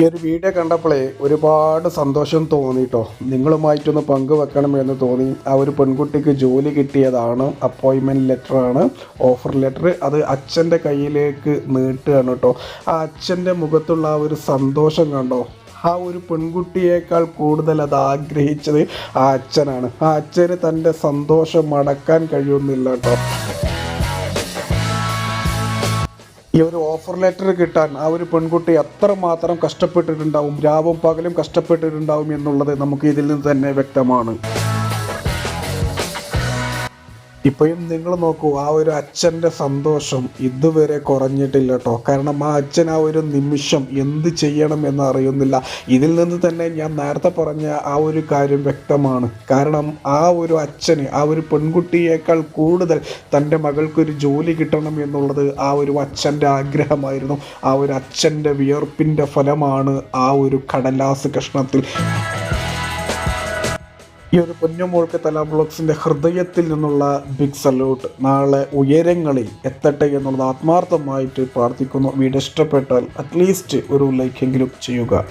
ഈ ഒരു വീഡിയോ കണ്ടപ്പോഴേ ഒരുപാട് സന്തോഷം തോന്നിട്ടോ. നിങ്ങളുമായിട്ടൊന്ന് പങ്കുവെക്കണമെന്ന് തോന്നി. ആ ഒരു പെൺകുട്ടിക്ക് ജോലി കിട്ടിയതാണ് അപ്പോയിൻമെന്റ് ലെറ്ററാണ് ഓഫർ ലെറ്റർ അത് അച്ഛന്റെ കയ്യിലേക്ക് നീട്ടുകയാണ് കേട്ടോ. ആ അച്ഛന്റെ മുഖത്തുള്ള ആ ഒരു സന്തോഷം കണ്ടോ? ആ ഒരു പെൺകുട്ടിയേക്കാൾ കൂടുതൽ അത് ആഗ്രഹിച്ചത് ആ അച്ഛനാണ്. ആ അച്ഛന് തന്റെ സന്തോഷം അടക്കാൻ കഴിയുന്നില്ല കേട്ടോ. ഈ ഒരു ഓഫർ ലെറ്റർ കിട്ടാൻ ആ ഒരു പെൺകുട്ടി അത്രമാത്രം കഷ്ടപ്പെട്ടിട്ടുണ്ടാവും രാവും പകലും കഷ്ടപ്പെട്ടിട്ടുണ്ടാവും എന്നുള്ളത് നമുക്ക് ഇതിൽ നിന്ന് തന്നെ വ്യക്തമാണ്. ഇപ്പോഴും നിങ്ങൾ നോക്കൂ ആ ഒരു അച്ഛന്റെ സന്തോഷം ഇതുവരെ കുറഞ്ഞിട്ടില്ല കേട്ടോ കാരണം ആ അച്ഛൻ ആ ഒരു നിമിഷം എന്ത് ചെയ്യണം എന്ന് അറിയുന്നില്ല. ഇതിൽ നിന്ന് തന്നെ ഞാൻ നേരത്തെ പറഞ്ഞ ആ ഒരു കാര്യം വ്യക്തമാണ്. കാരണം ആ ഒരു അച്ഛന് ആ ഒരു പെൺകുട്ടിയേക്കാൾ കൂടുതൽ തന്റെ മകൾക്കൊരു ജോലി കിട്ടണം എന്നുള്ളത് ആ ഒരു അച്ഛന്റെ ആഗ്രഹമായിരുന്നു. ആ ഒരു അച്ഛന്റെ വിയർപ്പിന്റെ ഫലമാണ് ആ ഒരു കടലാസ് കഷ്ണത്തിൽ. ഈ ഒരു തല ബ്ലോഗ്സിന്റെ ഹൃദയത്തിൽ നിന്നുള്ള ബിഗ് സല്യൂട്ട് നാളെ ഉയരങ്ങളിൽ എത്തട്ടെ എന്നുള്ളത് ആത്മാർത്ഥമായിട്ട് പ്രാർത്ഥിക്കുന്നു. വീഡിയോ ഇഷ്ടപ്പെട്ടാൽ അറ്റ്ലീസ്റ്റ് ഒരു ലൈക്കെങ്കിലും ചെയ്യുക.